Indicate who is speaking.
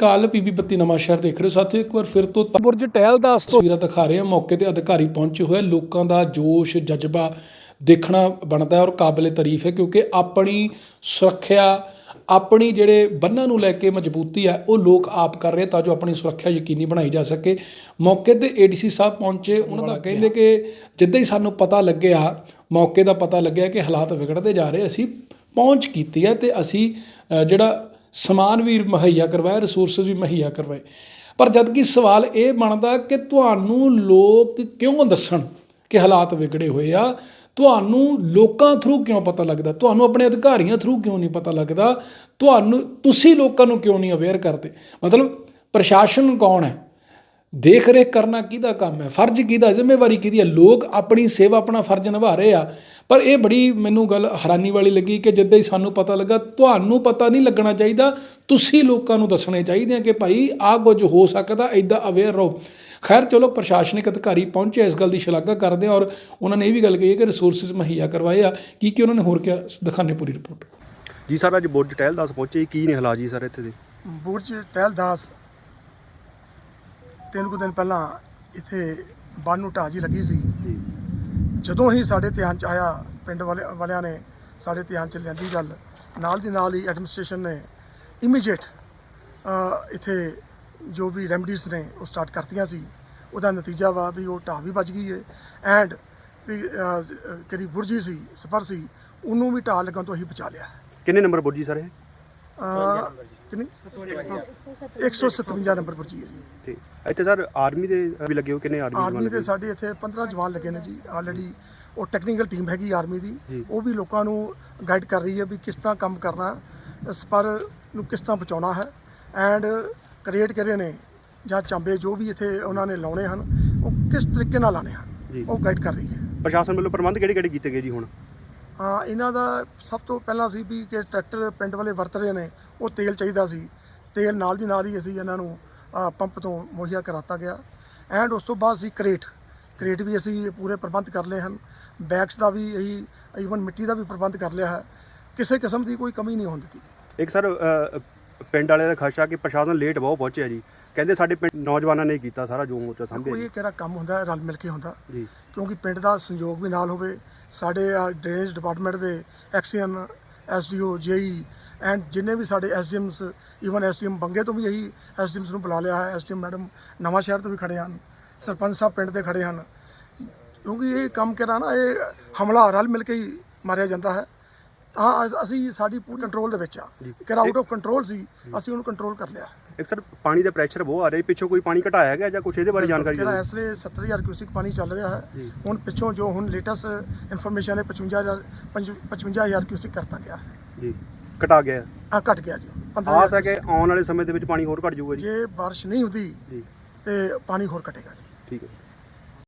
Speaker 1: ਅਕਾਲ PB ਬੱਤੀ ਨਵਾਂ ਸ਼ਹਿਰ ਦੇਖ ਰਹੇ ਹੋ। ਸਾਥੀਓ ਇੱਕ ਵਾਰ ਫਿਰ ਤੋਂ ਬੁਰਜ ਟਹਿਲ ਦਾ ਤਸਵੀਰਾਂ ਦਿਖਾ ਰਹੇ ਹਾਂ। ਮੌਕੇ ਤੇ ਅਧਿਕਾਰੀ ਪਹੁੰਚੇ ਹੋਏ ਲੋਕਾਂ ਦਾ ਜੋਸ਼ ਜਜ਼ਬਾ ਦੇਖਣਾ ਬਣਦਾ ਔਰ ਕਾਬਲੇ ਤਾਰੀਫ ਹੈ ਕਿਉਂਕਿ ਆਪਣੀ ਸੁਰੱਖਿਆ ਆਪਣੀ ਜਿਹੜੇ ਬੰਨਾਂ ਨੂੰ ਲੈ ਕੇ ਮਜ਼ਬੂਤੀ ਹੈ ਉਹ ਲੋਕ ਆਪ ਕਰ ਰਹੇ ਤਾਂ ਜੋ ਆਪਣੀ ਸੁਰੱਖਿਆ ਯਕੀਨੀ ਬਣਾਈ ਜਾ ਸਕੇ। ਮੌਕੇ ਤੇ ਏਡੀਸੀ ਸਾਹਿਬ ਪਹੁੰਚੇ। ਉਹਨਾਂ ਦਾ ਕਹਿੰਦੇ ਕਿ ਜਿੱਦਾਂ ਹੀ ਸਾਨੂੰ ਪਤਾ ਲੱਗਿਆ ਮੌਕੇ ਦਾ ਪਤਾ ਲੱਗਿਆ ਕਿ ਹਾਲਾਤ ਵਿਗੜਦੇ ਜਾ ਰਹੇ ਅਸੀਂ ਪਹੁੰਚ ਕੀਤੀ ਹੈ ਤੇ ਅਸੀਂ ਅ, ਜਿਹੜਾ ਸਮਾਨ ਵੀ ਮੁਹੱਈਆ ਕਰਵਾਇਆ ਰਿਸੋਰਸਸ ਵੀ ਮੁਹੱਈਆ ਕਰਵਾਏ। ਪਰ ਜਦ ਕਿ ਸਵਾਲ ਇਹ ਬਣਦਾ ਕਿ ਤੁਹਾਨੂੰ ਲੋਕ ਕਿਉਂ ਦੱਸਣ ਕਿ ਹਾਲਾਤ ਵਿਗੜੇ ਹੋਏ ਆ? ਤੁਹਾਨੂੰ ਲੋਕਾਂ ਥਰੂ ਕਿਉਂ ਪਤਾ ਲੱਗਦਾ? ਤੁਹਾਨੂੰ ਆਪਣੇ ਅਧਿਕਾਰੀਆਂ ਥਰੂ ਕਿਉਂ ਨਹੀਂ ਪਤਾ ਲੱਗਦਾ? ਤੁਹਾਨੂੰ ਤੁਸੀਂ ਲੋਕਾਂ ਨੂੰ ਕਿਉਂ ਨਹੀਂ ਅਵੇਅਰ ਕਰਦੇ? ਮਤਲਬ ਪ੍ਰਸ਼ਾਸਨ ਕੌਣ ਹੈ? ਦੇਖ ਰੇਖ ਕਰਨਾ ਕਿਹਦਾ ਕੰਮ ਹੈ? ਫਰਜ਼ ਕਿਹਦਾ? ਜ਼ਿੰਮੇਵਾਰੀ ਕਿਹਦੀ ਹੈ? ਲੋਕ ਆਪਣੀ ਸੇਵਾ ਆਪਣਾ ਫਰਜ਼ ਨਿਭਾ ਰਹੇ ਆ। ਪਰ ਇਹ ਬੜੀ ਮੈਨੂੰ ਗੱਲ ਹੈਰਾਨੀ ਵਾਲੀ ਲੱਗੀ ਕਿ ਜਿੱਦਾਂ ਹੀ ਸਾਨੂੰ ਪਤਾ ਲੱਗਾ ਤੁਹਾਨੂੰ ਪਤਾ ਨਹੀਂ ਲੱਗਣਾ ਚਾਹੀਦਾ। ਤੁਸੀਂ ਲੋਕਾਂ ਨੂੰ ਦੱਸਣੇ ਚਾਹੀਦੇ ਆ ਕਿ ਭਾਈ ਆਹ ਕੁਝ ਹੋ ਸਕਦਾ ਐਦਾਂ ਅਵੇਅਰ ਰਹੋ। ਖੈਰ ਚਲੋ ਪ੍ਰਸ਼ਾਸਨਿਕ ਅਧਿਕਾਰੀ ਪਹੁੰਚੇ ਇਸ ਗੱਲ ਦੀ ਸ਼ਲਾਘਾ ਕਰਦੇ ਆ ਔਰ ਉਹਨਾਂ ਨੇ ਇਹ ਵੀ ਗੱਲ ਕਹੀ ਹੈ ਕਿ ਰਿਸੋਰਸਸ ਮੁਹੱਈਆ ਕਰਵਾਏ ਆ। ਕੀ ਕੀ ਉਹਨਾਂ ਨੇ ਹੋਰ ਕਿਹਾ? ਦਿਖਾਣੇ ਪੂਰੀ ਰਿਪੋਰਟ
Speaker 2: ਜੀ ਸਰ ਅੱਜ ਬੁਰਜ ਟਹਿਲ ਦਾਸ ਪਹੁੰਚੇ। ਕੀ ਨੇ ਹਾਲਾਤ ਜੀ ਸਰ ਇੱਥੇ ਦੇ?
Speaker 3: ਬੁਰਜ ਟਹਿਲਦਾਸ ਤਿੰਨ ਕੁ ਦਿਨ ਪਹਿਲਾਂ ਇੱਥੇ ਬੰਨ ਨੂੰ ਢਾਹ ਜੀ ਲੱਗੀ ਸੀ। ਜਦੋਂ ਹੀ ਸਾਡੇ ਧਿਆਨ ਚ ਆਇਆ ਪਿੰਡ ਵਾਲੇ ਵਾਲਿਆਂ ਨੇ ਸਾਡੇ ਧਿਆਨ ਚ ਲਿਆਂਦੀ ਗੱਲ ਨਾਲ ਦੀ ਨਾਲ ਹੀ ਐਡਮਿਨਿਸਟ੍ਰੇਸ਼ਨ ਨੇ ਇਮੀਡੀਏਟ ਇੱਥੇ ਜੋ ਵੀ ਰੈਮਡੀਜ਼ ਨੇ ਉਹ ਸਟਾਰਟ ਕਰਤੀਆਂ ਸੀ। ਉਹਦਾ ਨਤੀਜਾ ਵਾ ਵੀ ਉਹ ਢਾਹ ਵੀ ਬਚ ਗਈ ਹੈ ਐਂਡ ਵੀ ਕਿਹੜੀ ਬੁਰਜੀ ਸੀ ਸਫਰ ਸੀ ਉਹਨੂੰ ਵੀ ਢਾਹ ਲੱਗਣ ਤੋਂ ਹੀ ਬਚਾ ਲਿਆ।
Speaker 2: ਕਿੰਨੇ ਨੰਬਰ ਬੁਰਜ ਸਰ ਇਹ?
Speaker 3: ਅਹ, ਕਿੰਨੀ? 157 ਨੰਬਰ ਬੁਰਜੀ ਹੈ ਜੀ।
Speaker 2: ਠੀਕ ਇੱਥੇ ਸਰ ਆਰਮੀ ਦੇ ਵੀ ਲੱਗੇ ਹੋ ਕਿੰਨੇ ਆਰਮੀ
Speaker 3: ਆਰਮੀ
Speaker 2: ਜਵਾਨ
Speaker 3: ਦੇ ਸਾਡੇ ਇੱਥੇ 15 ਜਵਾਨ ਲੱਗੇ ਨੇ ਜੀ। ਆਲਰੇਡੀ ਉਹ ਟੈਕਨੀਕਲ ਟੀਮ ਹੈਗੀ ਆਰਮੀ ਦੀ। ਉਹ ਵੀ ਲੋਕਾਂ ਨੂੰ ਗਾਈਡ ਕਰ ਰਹੀ ਹੈ ਵੀ ਕਿਸ ਤਰ੍ਹਾਂ ਕੰਮ ਕਰਨਾ ਇਸ ਪਰ ਨੂੰ ਕਿਸ ਤਰ੍ਹਾਂ ਬਚਾਉਣਾ ਹੈ। ਐਂਡ ਕ੍ਰੀਏਟ ਕਰੇ ਨੇ ਜਾਂ ਚਾਂਬੇ ਜੋ ਵੀ ਇੱਥੇ ਉਹਨਾਂ ਨੇ ਲਾਉਣੇ ਹਨ ਉਹ ਕਿਸ ਤਰੀਕੇ ਨਾਲ ਲਾਣੇ। ਹਨ ਉਹ ਗਾਈਡ ਕਰ ਰਹੀ ਹੈ।
Speaker 2: ਪ੍ਰਸ਼ਾਸਨ ਵੱਲੋਂ ਪ੍ਰਬੰਧ ਕਿਹੜੇ ਕਿਹੜੇ ਕੀਤੇ ਗਏ ਜੀ ਹੁਣ?
Speaker 3: ਇਹਨਾਂ ਦਾ ਸਭ ਤੋਂ ਪਹਿਲਾਂ ਸੀ ਵੀ ਕਿ ਟਰੈਕਟਰ ਪਿੰਡ ਵਾਲੇ ਵਰਤ ਰਹੇ ਨੇ, ਉਹ ਤੇਲ ਚਾਹੀਦਾ ਸੀ। ਤੇਲ ਨਾਲ ਦੀ ਨਾਲ ਹੀ ਅਸੀਂ ਇਹਨਾਂ ਨੂੰ ਪੰਪ ਤੋਂ ਮੁਹੱਈਆ ਕਰਾਤਾ ਗਿਆ। ਐਂਡ ਉਸ ਤੋਂ ਬਾਅਦ ਸੀ ਕਰੇਟ ਕਰੇਟ ਵੀ ਅਸੀਂ ਪੂਰੇ ਪ੍ਰਬੰਧ ਕਰ ਲਏ ਹਨ। ਬੈਗਸ ਦਾ ਵੀ ਇਹੀ, ਈਵਨ ਮਿੱਟੀ ਦਾ ਵੀ ਪ੍ਰਬੰਧ ਕਰ ਲਿਆ ਹੈ। ਕਿਸੇ ਕਿਸਮ ਦੀ ਕੋਈ ਕਮੀ ਨਹੀਂ ਹੋਣ ਦਿੱਤੀ।
Speaker 2: ਇੱਕ ਸਰ ਪਿੰਡ ਵਾਲਿਆਂ ਦਾ ਖਦਸ਼ਾ ਕਿ ਪ੍ਰਸ਼ਾਸਨ ਲੇਟ ਬਹੁਤ ਪਹੁੰਚਿਆ ਜੀ। ਕਹਿੰਦੇ ਸਾਡੇ ਪਿੰਡ ਨੌਜਵਾਨਾਂ ਨੇ ਕੀਤਾ ਸਾਰਾ ਜੋ ਮੋਰਚਾ ਸਾਂਭਿਆ
Speaker 3: ਕੋਈ ਕਿਹੜਾ ਕੰਮ ਹੁੰਦਾ ਹੈ ਰਲ ਮਿਲ ਕੇ ਹੁੰਦਾ।
Speaker 2: ਜੀ।
Speaker 3: ਕਿਉਂਕਿ ਪਿੰਡ ਦਾ ਸੰਯੋਗ ਵੀ ਨਾਲ ਹੋਵੇ ਸਾਡੇ ਡਰੇਨੇਜ ਡਿਪਾਰਟਮੈਂਟ ਦੇ ਐਕਸੀਅਨ ਐਸਡੀਓ ਜੇਈ ਐਂਡ ਜਿੰਨੇ ਵੀ ਸਾਡੇ ਐਸਡੀਐਮਸ ਈਵਨ ਐਸਡੀਐਮ ਬੰਗੇ ਤੋਂ ਵੀ ਇਹੀ ਐਸਡੀਐਮਸ ਨੂੰ ਬੁਲਾ ਲਿਆ ਹੈ ਐਸਡੀਐਮ ਮੈਡਮ ਨਵਾਂ ਸ਼ਹਿਰ ਤੋਂ ਵੀ ਖੜੇ ਹਨ ਸਰਪੰਚ ਸਾਹਿਬ ਪਿੰਡ ਦੇ ਖੜੇ ਹਨ। ਕਿਉਂਕਿ ਇਹ ਕੰਮ ਕਿਹੜਾ ਨਾ ਇਹ ਹਮਲਾ ਰਲ ਮਿਲ ਕੇ ਹੀ ਮਾਰਿਆ ਜਾਂਦਾ ਹੈ। ਹਾਂ ਅਸ- ਅਸੀਂ ਸਾਡੀ ਪੂਰੀ ਕੰਟਰੋਲ ਦੇ ਵਿੱਚ ਆ। ਕਿਹੜਾ ਆਊਟ ਆਫ ਕੰਟਰੋਲ ਸੀ ਅਸੀਂ ਉਹਨੂੰ ਕੰਟਰੋਲ ਕਰ ਲਿਆ।
Speaker 2: ਇੱਕ ਸਰ ਪਾਣੀ ਦਾ ਪ੍ਰੈਸ਼ਰ ਬਹੁਤ ਆ ਰਿਹਾ ਪਿੱਛੋਂ ਕੋਈ ਪਾਣੀ ਘਟਾਇਆ ਗਿਆ ਜਾਂ ਕੁਝ ਇਹਦੇ ਬਾਰੇ ਜਾਣਕਾਰੀ
Speaker 3: ਜਿਹੜਾ ਇਸ ਵੇਲੇ 70000 ਕਿਊਸਿਕ ਪਾਣੀ ਚੱਲ ਰਿਹਾ ਹੈ। ਹੁਣ ਪਿੱਛੋਂ ਜੋ ਹੁਣ ਲੇਟੈਸਟ ਇਨਫੋਰਮੇਸ਼ਨ ਹੈ 55000 ਪੰਜ- 55000 ਕਿਊਸਿਕ ਕਰਤਾ ਗਿਆ।
Speaker 2: ਜੀ। ਘਟਾ ਗਿਆ।
Speaker 3: ਆ ਘਟ ਗਿਆ ਜੀ।
Speaker 2: ਆਸ
Speaker 3: 15000
Speaker 2: ਹੈ ਕਿ ਆਉਣ ਵਾਲੇ ਸਮੇਂ ਦੇ ਵਿੱਚ ਪਾਣੀ ਹੋਰ ਘਟ ਜਾਊਗਾ ਜੀ।
Speaker 3: ਜੇ ਬਾਰਿਸ਼ ਨਹੀਂ ਹੁੰਦੀ
Speaker 2: ਜੀ।
Speaker 3: ਤੇ ਪਾਣੀ ਹੋਰ ਘਟੇਗਾ ਜੀ।
Speaker 2: ਠੀਕ ਹੈ।